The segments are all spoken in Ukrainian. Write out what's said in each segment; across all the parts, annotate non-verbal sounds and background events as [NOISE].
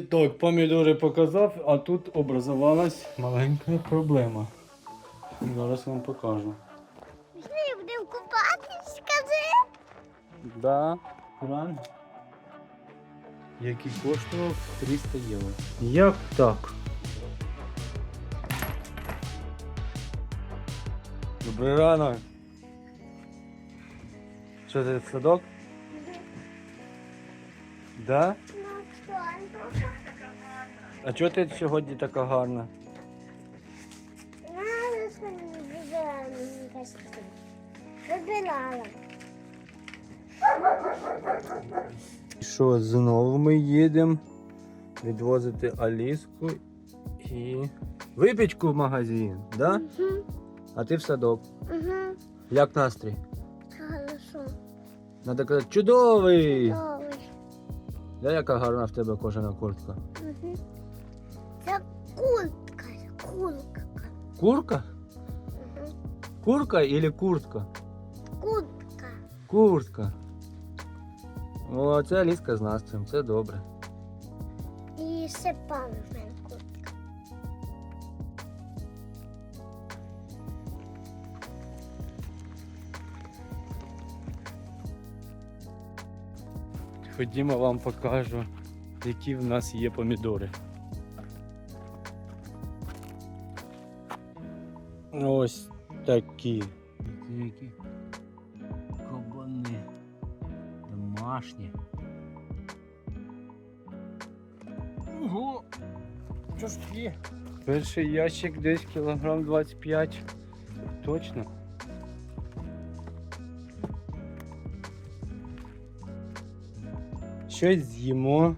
Так, помідори показав, а тут образувалась маленька проблема. Зараз вам покажу. Пішли, будемо купатись, скажи. Да, кран, який коштував 300 євро. Як так? Добрий ранок. Що це садок? Да? А чого ти сьогодні така гарна? Вибирала мені костюм. Вибирала. Що, знову ми їдемо відвозити Аліску і випічку в магазин, да? Угу. А ти в садок. Угу. Як настрій? Хорошо. Надо казати, чудовий! Добре. Да, яка гарна в тебе кожана куртка. Угу. Це куртка, куртка. Курка? Угу. Курка или куртка? Куртка. Куртка. О, це Аліска з настроєм, це добре. І ще пан в мене куртка. Ходімо вам покажу, які в нас є помідори. Ось такі. Які кабани. Домашні. Ого! Що ж є? Перший ящик десь кілограм 25. Точно. Щось з'їмо,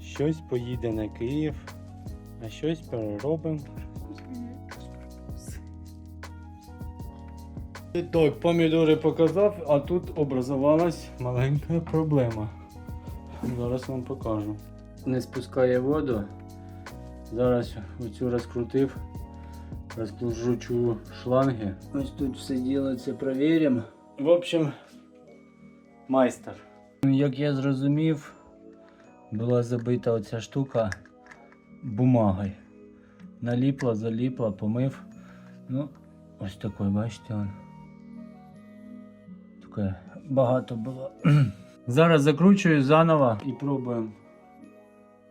щось поїде на Київ, а щось переробимо. Так, помідори показав, а тут образувалась маленька проблема. Зараз вам покажу. Не спускає воду. Зараз оцю розкрутив, розкручу шланги. Ось тут все ділиться, перевіримо. В общем, майстер. Як я зрозумів, була забита оця штука бумагою. Наліпла, заліпла, помив. Ну, ось такий, бачите он. Багато було. [CLEARS THROAT] Зараз закручую заново і пробуємо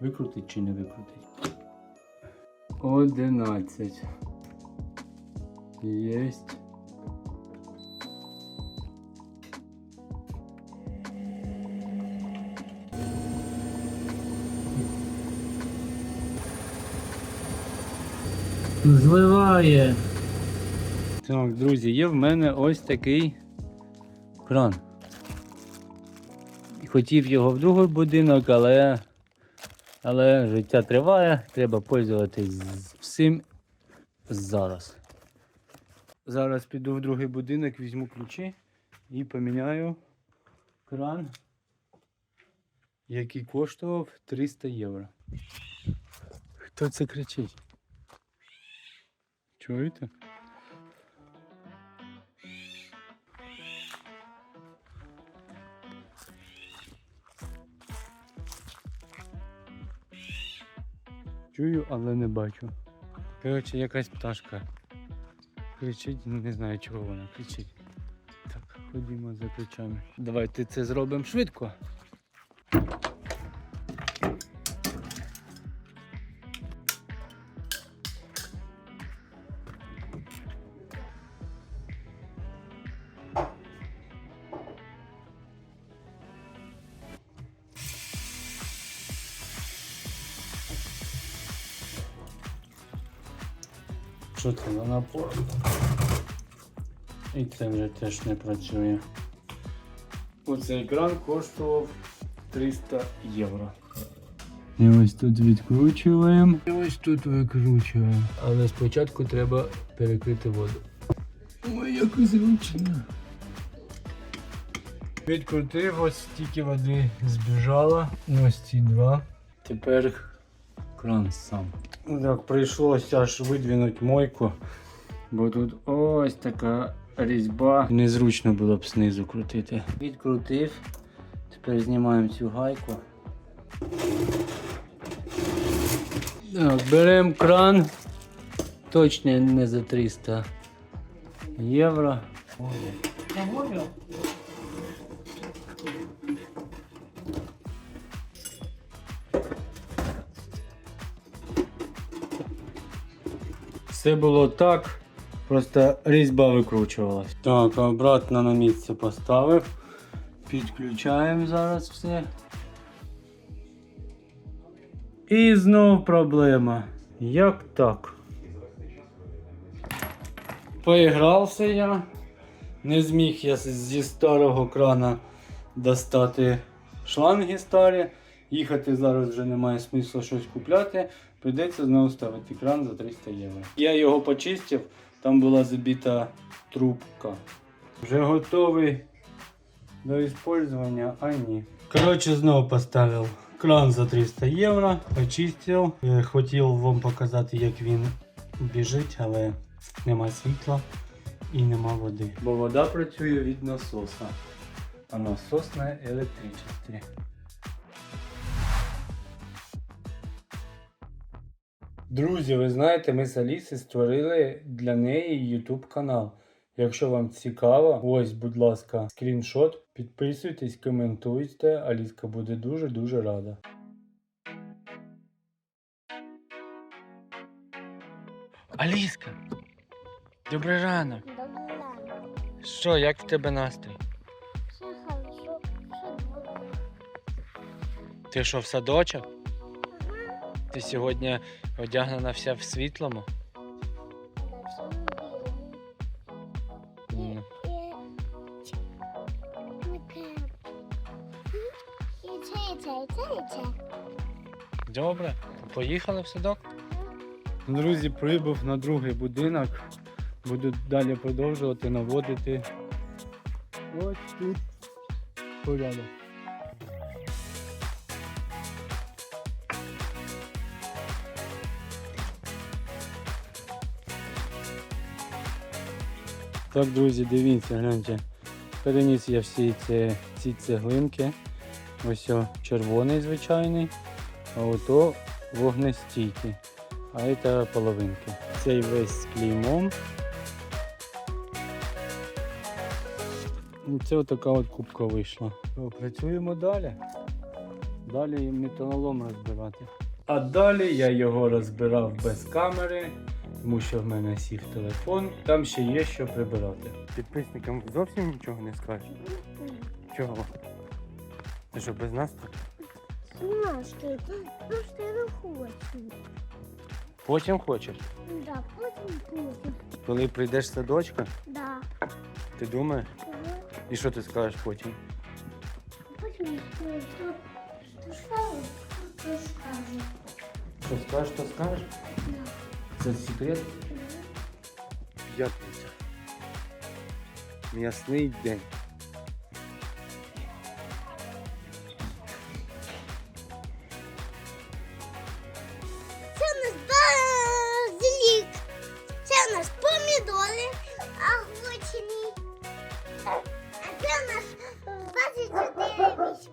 викрутити чи не викрутити. 11. Єсть. Зливає. Так, друзі, є в мене ось такий кран. Хотів його в другий будинок, але, але життя триває, треба пользуватись всім зараз. Зараз піду в другий будинок, візьму ключі і поміняю кран, який коштував 300 євро. Хто це кричить? Чуєте? Чую, але не бачу. Коротше, якась пташка. Кричить, не знаю чого вона кричить. Так, ходімо за ключами. Давайте це зробимо швидко. Що це на напор? І це вже теж не працює. Оцей кран коштував 300 євро. І ось тут відкручуємо. І ось тут викручуємо. Але спочатку треба перекрити воду. Ой, як зручно. Відкрутив, ось стільки води збіжало. Ось ці два. Тепер кран сам. Так, прийшлося аж видвинути мойку, бо тут ось така різьба. Незручно було б знизу крутити. Відкрутив. Тепер знімаємо цю гайку. Так, беремо кран. Точно не за 300 євро. Все було так, просто різьба викручувалась. Так, обратно на місце поставив. Підключаємо зараз все. І знов проблема. Як так? Поігрався я. Не зміг я зі старого крана достати шланги старі. Їхати зараз вже немає смислу щось купляти. Прийдеться знову ставити кран за 300 євро. Я його почистив, там була забита трубка. Вже готовий до использования, а ні. Коротше, знову поставив кран за 300 євро, почистив. Е, Хотів вам показати, як він біжить, але нема світла і нема води. Бо вода працює від насоса, а насос на електричестві. Друзі, ви знаєте, ми з Аліси створили для неї YouTube канал. Якщо вам цікаво, ось, будь ласка, скріншот. Підписуйтесь, коментуйте. Аліска буде дуже-дуже рада. Аліска, добрий ранок. Добре. Що, як в тебе настрій? Все хорошо. Все добре. Ти що, в садочок? Ти сьогодні одягнена вся в світлому? Добре, поїхали в садок. Друзі, прибув на другий будинок. Буду далі продовжувати наводити. Ось тут порядок. Так, друзі, дивіться, гляньте. Переніс я всі ці, ці цеглинки. Ось о, червоний звичайний, а ото вогнестійкий. А це половинки. Цей весь з клеймом. Це отака от кубка вийшла. Працюємо далі. Далі металолом розбирати. А далі я його розбирав без камери, тому що в мене сів телефон. Там ще є що прибирати. Підписникам зовсім нічого не скажеш. Чого? Ти що без нас тут? Смашки. Просто я не хочу. Потім хочеш. Да, потім потім. Коли прийдеш з садочка, Да. ти думаєш? Ага. І що ти скажеш потім? Потім що, що, що, що скажу. Що скажеш, то скажеш? Да. Це секрет? П'ятниця. М'ясний день. Це у нас базилік. Це у нас помідори огурчені. А це у нас 24 вісім.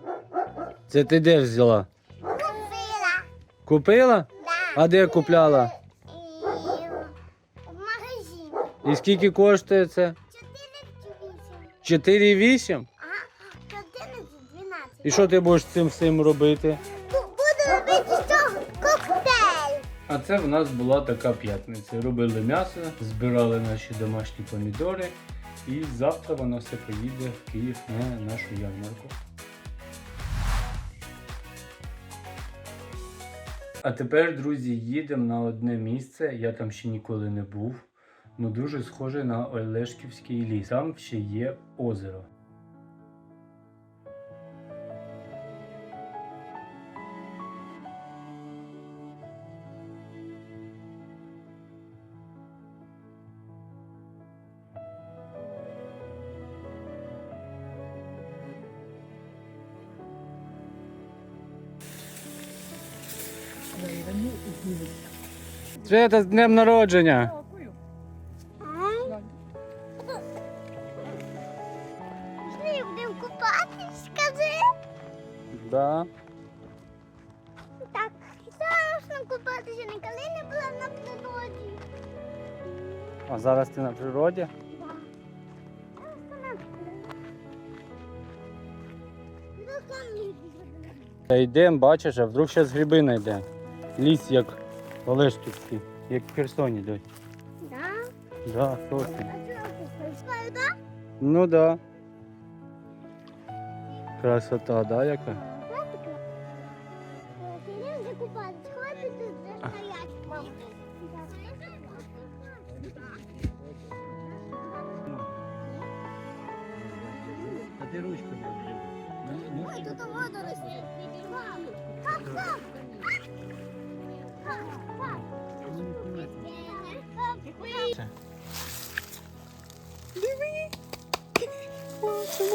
Це ти де взяла? Купила. Купила? Да. А де купляла? І скільки коштує це? 4 вісім. 4,8? Ага, 11, 12. І що ти будеш з цим всім робити? Буду робити з цього коктейль. А це в нас була така п'ятниця. Робили м'ясо, збирали наші домашні помідори. І завтра воно все поїде в Київ на нашу ярмарку. А тепер, друзі, їдемо на одне місце. Я там ще ніколи не був. Ну дуже схоже на Олешківський ліс. Там ще є озеро. Свята з днем народження! Да. Так, страшно купатись. ти ще ніколи не була на природі. А зараз ти на природі? Да. Просто на природі. Ну. Та йдемо, бачиш, а вдруг зараз гриби знайдемо. Ліс як Олешківський, як в Херсоні йдуть. Да? Да, точно. Ну да. Красота, да, яка? А ти ручку не Ой, тут водорості. Мам, Пап, пап. Пап, пап. Пап,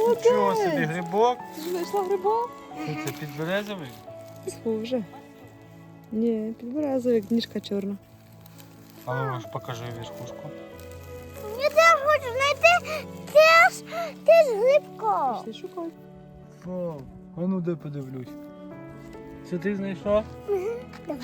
Нічого собі грибок. Ти ж знайшла грибок? Що це підберезовий? Схоже. Ні, підберезовий, як ніжка чорна. А ну ж покажи верхушку. Я теж хочу знайти теж, ж глибко. Пішли шукай. Вау, а ну де подивлюсь. Це ти знайшов? Давай, давай.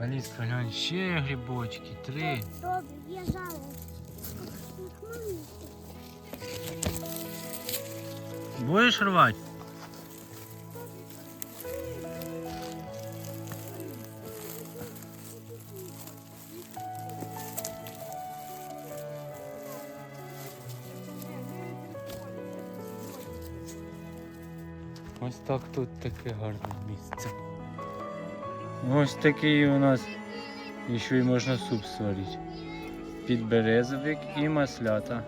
Аліска, глянь, ще грибочки, три. Добре, я зараз. Будеш рвати? Ось так тут таке гарне місце. Ось такий у нас. І ще й можна суп сварити. Підберезовик і маслята.